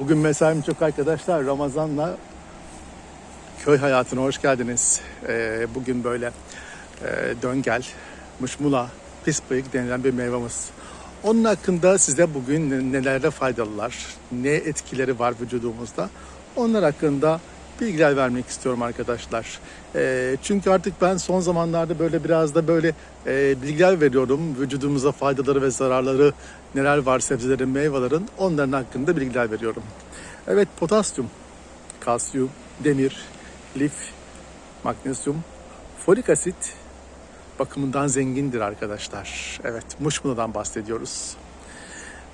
Bugün mesaim çok arkadaşlar. Ramazan'la köy hayatına hoş geldiniz. Ee, bugün böyle e, döngel, muşmula, pis bıyık denilen bir meyvemiz. Onun hakkında size bugün ne- nelerde faydalılar, ne etkileri var vücudumuzda. Onlar hakkında bilgiler vermek istiyorum arkadaşlar. Ee, çünkü artık ben son zamanlarda böyle biraz da böyle e, bilgiler veriyorum. Vücudumuza faydaları ve zararları neler var sebzelerin, meyvelerin onların hakkında bilgiler veriyorum. Evet potasyum, kalsiyum, demir, lif, magnezyum, folik asit bakımından zengindir arkadaşlar. Evet muşmuladan bahsediyoruz.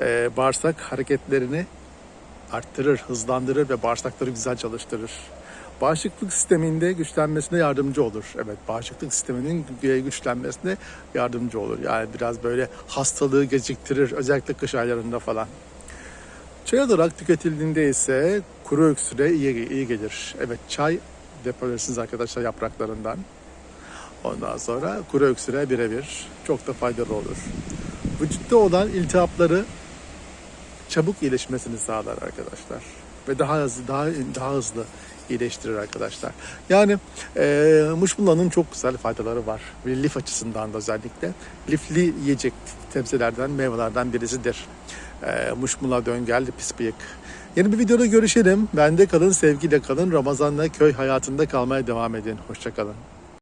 Ee, bağırsak hareketlerini arttırır, hızlandırır ve bağırsakları güzel çalıştırır. Bağışıklık sisteminde güçlenmesine yardımcı olur. Evet, bağışıklık sisteminin güçlenmesine yardımcı olur. Yani biraz böyle hastalığı geciktirir, özellikle kış aylarında falan. Çay olarak tüketildiğinde ise kuru öksüre iyi, iyi gelir. Evet, çay depolarısınız arkadaşlar yapraklarından. Ondan sonra kuru öksüre birebir çok da faydalı olur. Vücutta olan iltihapları çabuk iyileşmesini sağlar arkadaşlar ve daha hızlı daha daha hızlı iyileştirir arkadaşlar. Yani e, muşmulanın çok güzel faydaları var. Lif açısından da özellikle lifli yiyecek sebzelerden, meyvelerden birisidir. E, muşmula, döngel, pis bıyık. Yeni bir videoda görüşelim. Bende kalın, sevgiyle kalın. Ramazan'la köy hayatında kalmaya devam edin. Hoşçakalın.